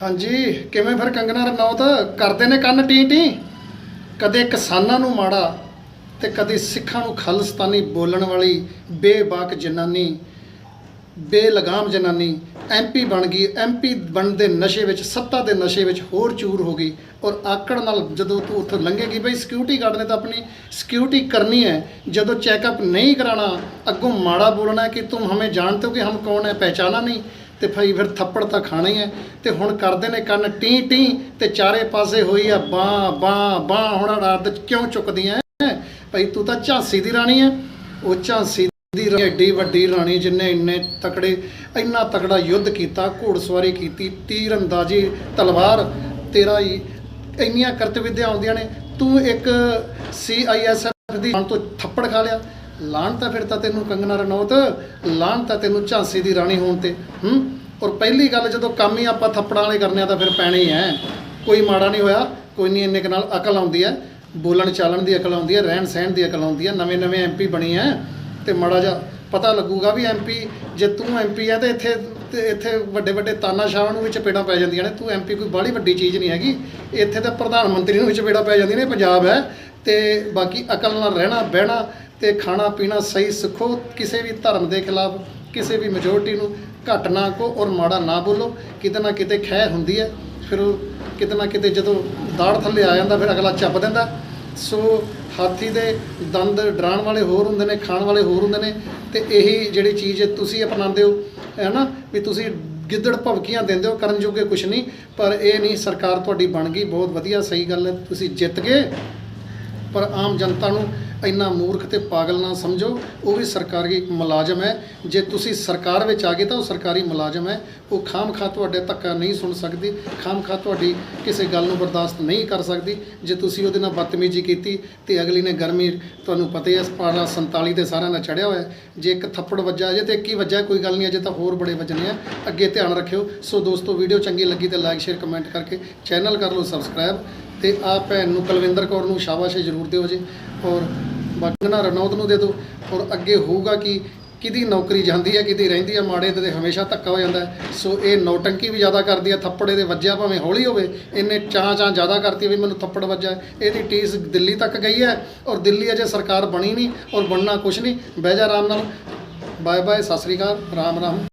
ਹਾਂਜੀ, ਕਿਵੇਂ ਫਿਰ ਕੰਗਨਾ ਰਣੌਤ? ਕਰਦੇ ਨੇ ਕੰਨ ਟੀ ਟੀ? ਕਦੇ ਕਿਸਾਨਾਂ ਨੂੰ ਮਾੜਾ ਤੇ ਕਦੇ ਸਿੱਖਾਂ ਨੂੰ ਖਾਲਿਸਤਾਨੀ ਬੋਲਣ ਵਾਲੀ ਬੇਬਾਕ ਜਨਾਨੀ, ਬੇਲਗਾਮ ਜਨਾਨੀ ਐਮਪੀ ਬਣ ਗਈ ਐਮਪੀ ਬਣਨ ਦੇ ਨਸ਼ੇ ਵਿੱਚ, ਸੱਤਾ ਦੇ ਨਸ਼ੇ ਵਿੱਚ ਹੋਰ ਚੂਰ ਹੋ ਗਈ ਔਰ ਆਕੜ ਨਾਲ ਜਦੋਂ ਤੂੰ ਉੱਥੋਂ ਲੰਘੇਗੀ ਬਈ ਸਿਕਿਉਰਿਟੀ ਗਾਰਡ ਨੇ ਤਾਂ ਆਪਣੀ ਸਿਕਿਉਰਿਟੀ ਕਰਨੀ ਹੈ। ਜਦੋਂ ਚੈੱਕਅਪ ਨਹੀਂ ਕਰਾਣਾ ਅੱਗੋਂ ਮਾੜਾ ਬੋਲਣਾ ਕਿ ਤੂੰ ਹਮੇ ਜਾਣਤੇ ਹੋ ਕਿ ਹਮ ਕੌਣ ਹੈ ਪਹਿਚਾਨਾ ਨਹੀਂ। ਤੇ ਭਾਈ ਫਿਰ ਥੱਪੜ ਤਾਂ ਖਾਣਾ ਹੀ ਹੈ ਤੇ ਹੁਣ ਕਰਦੇ ਨੇ ਕੰਨ ਟੀ ਟੀ ਤੇ ਚਾਰੇ ਪਾਸੇ ਹੋਈ ਆ ਬਾਹ ਬਾਹ ਬਾਹ। ਹੁਣ ਰਾਤ ਕਿਉਂ ਚੁੱਕਦੀਆਂ ਭਾਈ ਤੂੰ ਤਾਂ ਝਾਂਸੀ ਦੀ ਰਾਣੀ ਹੈ ਉਹ ਝਾਂਸੀ ਦੀ ਰਾਣੀ ਐਡੀ ਵੱਡੀ ਰਾਣੀ ਜਿਨੇ ਇੰਨੇ ਤਕੜੇ, ਇੰਨਾ ਤਕੜਾ ਯੁੱਧ ਕੀਤਾ, ਘੋੜਸਵਾਰੀ ਕੀਤੀ ਤੀਰ ਅੰਦਾਜ਼ੀ ਤਲਵਾਰ, ਤੇਰਾ ਹੀ ਇੰਨੀਆਂ ਕਰਤ ਆਉਂਦੀਆਂ ਨੇ। ਤੂੰ ਇੱਕ ਸੀਆਈਐਸਐਫ ਦੀ ਲਾਹਣ ਤੋਂ ਥੱਪੜ ਖਾ ਲਿਆ। ਲਾਹਣ ਤਾਂ ਫਿਰ ਤਾਂ ਤੈਨੂੰ ਕੰਗਨਾ ਰਣੌਤ, ਲਾਹਣ ਤਾਂ ਤੈਨੂੰ ਝਾਂਸੀ ਦੀ ਰਾਣੀ ਹੋਣ ਤੇ, ਹੂੰ? ਔਰ ਪਹਿਲੀ ਗੱਲ ਜਦੋਂ ਕੰਮ ਹੀ ਆਪਾਂ ਥੱਪੜਾਂ ਵਾਲੇ ਕਰਨੇ ਆ ਤਾਂ ਫਿਰ ਪੈਣੇ ਹੀ ਐ। ਕੋਈ ਮਾੜਾ ਨਹੀਂ ਹੋਇਆ, ਕੋਈ ਨਹੀਂ ਇੰਨੇ ਕੁ ਨਾਲ ਅਕਲ ਆਉਂਦੀ ਹੈ ਬੋਲਣ ਚਾਲਣ ਦੀ ਅਕਲ ਆਉਂਦੀ ਹੈ ਰਹਿਣ ਸਹਿਣ ਦੀ ਅਕਲ ਆਉਂਦੀ ਹੈ ਨਵੇਂ ਨਵੇਂ ਐਮਪੀ ਬਣੀ ਹੈ ਤੇ ਮਾੜਾ ਜਿਹਾ ਪਤਾ ਲੱਗੂਗਾ ਵੀ ਐਮਪੀ ਜੇ ਤੂੰ ਐਮਪੀ ਹੈ ਤੇ ਇੱਥੇ ਤੇ ਇੱਥੇ ਵੱਡੇ ਵੱਡੇ ਤਾਨਾਸ਼ਾਹਾਂ ਨੂੰ ਵੀ ਚਪੇੜਾਂ ਪੈ ਜਾਂਦੀਆਂ ਨੇ। ਤੂੰ ਐਮਪੀ ਕੋਈ ਬਾਹਲੀ ਵੱਡੀ ਚੀਜ਼ ਨਹੀਂ ਹੈਗੀ। ਇੱਥੇ ਤਾਂ ਪ੍ਰਧਾਨ ਮੰਤਰੀ ਨੂੰ ਵੀ ਚਪੇੜਾਂ ਪੈ ਜਾਂਦੀਆਂ ਨੇ, ਪੰਜਾਬ ਹੈ। ਤੇ ਬਾਕੀ ਅਕਲ ਨਾਲ ਰਹਿਣਾ, ਬਹਿਣਾ ਤੇ ਖਾਣਾ ਪੀਣਾ ਸਹੀ ਸਿੱਖੋ। ਕਿਸੇ ਵੀ ਧਰਮ ਦੇ ਖਿਲਾਫ, ਕਿਸੇ ਵੀ ਮੈਜੋਰਟੀ ਨੂੰ ਘੱਟ ਨਾ ਕੋ ਔਰ ਮਾੜਾ ਨਾ ਬੋਲੋ। ਕਿਤੇ ਨਾ ਕਿਤੇ ਖੈ ਹੁੰਦੀ ਹੈ। ਫਿਰ ਉਹ ਕਿਤੇ ਨਾ ਕਿਤੇ ਜਦੋਂ ਦਾੜ ਥੱਲੇ ਆ ਜਾਂਦਾ, ਫਿਰ ਅਗਲਾ ਚੱਪ ਦਿੰਦਾ। ਸੋ ਹਾਥੀ ਦੇ ਦੰਦ ਡਰਾਉਣ ਵਾਲੇ ਹੋਰ ਹੁੰਦੇ ਨੇ, ਖਾਣ ਵਾਲੇ ਹੋਰ ਹੁੰਦੇ ਨੇ ਤੇ ਇਹੀ ਜਿਹੜੀ ਚੀਜ਼ ਤੁਸੀਂ ਅਪਣਾਉਂਦੇ ਹੋ ਹੈ ਨਾ ਵੀ ਤੁਸੀਂ ਗਿੱਦੜ ਭਵਕੀਆਂ ਦਿੰਦੇ ਹੋ, ਕਰਨ ਜੋਗੇ ਕੁਝ ਨਹੀਂ, ਪਰ ਇਹ ਨਹੀਂ ਸਰਕਾਰ ਤੁਹਾਡੀ ਬਣ ਗਈ, ਬਹੁਤ ਵਧੀਆ, ਸਹੀ ਗੱਲ ਹੈ, ਤੁਸੀਂ ਜਿੱਤ ਗਏ। ਪਰ ਆਮ ਜਨਤਾ ਨੂੰ ਇੰਨਾ ਮੂਰਖ ਤੇ ਪਾਗਲ ਨਾ ਸਮਝੋ, ਉਹ ਵੀ ਸਰਕਾਰੀ ਮੁਲਾਜ਼ਮ ਹੈ। ਜੇ ਤੁਸੀਂ ਸਰਕਾਰ ਵਿੱਚ ਆ ਗਏ ਤਾਂ ਉਹ ਸਰਕਾਰੀ ਮੁਲਾਜ਼ਮ ਹੈ। ਉਹ ਖਾਮਖਾ ਤੁਹਾਡੇ ਧੱਕਾ ਨਹੀਂ ਸੁਣ ਸਕਦੀ, ਖਾਮਖਾ ਤੁਹਾਡੀ ਕਿਸੇ ਗੱਲ ਨੂੰ ਬਰਦਾਸ਼ਤ ਨਹੀਂ ਕਰ ਸਕਦੀ। ਜੇ ਤੁਸੀਂ ਉਹਦੇ ਨਾਲ ਬਦਤਮੀਜ਼ੀ ਕੀਤੀ ਤੇ ਅਗਲੀ ਨੇ ਗਰਮੀ, ਤੁਹਾਨੂੰ ਪਤਾ ਹੀ ਹੈ ਪਾਰਾ 47 ਦੇ ਸਾਰਿਆਂ ਨਾਲ ਚੜਿਆ ਹੋਇਆ ਜੇ ਇੱਕ ਥੱਪੜ ਵੱਜਾ ਅਜੇ ਤੇ ਇੱਕ ਹੀ ਵੱਜਾ ਕੋਈ ਗੱਲ ਨਹੀਂ, ਅਜੇ ਤਾਂ ਹੋਰ ਬੜੇ ਵੱਜਣੇ ਆ। ਅੱਗੇ ਧਿਆਨ ਰੱਖਿਓ। ਸੋ ਦੋਸਤੋ ਵੀਡੀਓ ਚੰਗੀ ਲੱਗੀ ਤੇ ਲਾਈਕ ਸ਼ੇਅਰ ਕਮੈਂਟ ਕਰਕੇ ਚੈਨਲ ਕਰ ਲਓ ਸਬਸਕ੍ਰਾਈਬ ਤੇ ਆ ਭੈਣ ਨੂੰ ਕੁਲਵਿੰਦਰ ਕੌਰ ਨੂੰ ਸ਼ਾਬਾਸ਼ ਜ਼ਰੂਰ ਦਿਓ ਜੀ। ਔਰ ਬਾਗਨਾ ਰਣੌਤ ਨੂੰ ਦੇ ਦਿਓ। ਔਰ ਅੱਗੇ ਹੋਊਗਾ ਕਿ ਕਿਹਦੀ ਨੌਕਰੀ ਜਾਂਦੀ ਹੈ, ਕਿਹਦੀ ਰਹਿੰਦੀ ਹੈ, ਮਾੜੇ ਤੇ ਹਮੇਸ਼ਾ ਧੱਕਾ ਹੋ ਜਾਂਦਾ ਸੋ ਇਹ ਨੌਟੰਕੀ ਵੀ ਜ਼ਿਆਦਾ ਕਰਦੀ ਹੈ, ਥੱਪੜੇ ਦੇ ਵੱਜਿਆ ਭਾਵੇਂ ਹੌਲੀ ਹੋਵੇ ਇਹਨੇ ਚਾਂ ਚਾਂ ਜ਼ਿਆਦਾ ਕਰਤੀ ਵੀ ਮੈਨੂੰ ਥੱਪੜ ਵੱਜਾ ਇਹਦੀ ਟੀਸ ਦਿੱਲੀ ਤੱਕ ਗਈ ਹੈ ਔਰ ਦਿੱਲੀ ਅਜੇ ਸਰਕਾਰ ਬਣੀ ਨਹੀਂ ਔਰ ਬਣਨਾ ਕੁਛ ਨਹੀਂ। ਬਹਿ ਜਾ ਆਰਾਮ ਨਾਲ। ਬਾਏ ਬਾਏ, ਸਤਿ ਸ੍ਰੀ ਅਕਾਲ, ਰਾਮ ਰਾਮ।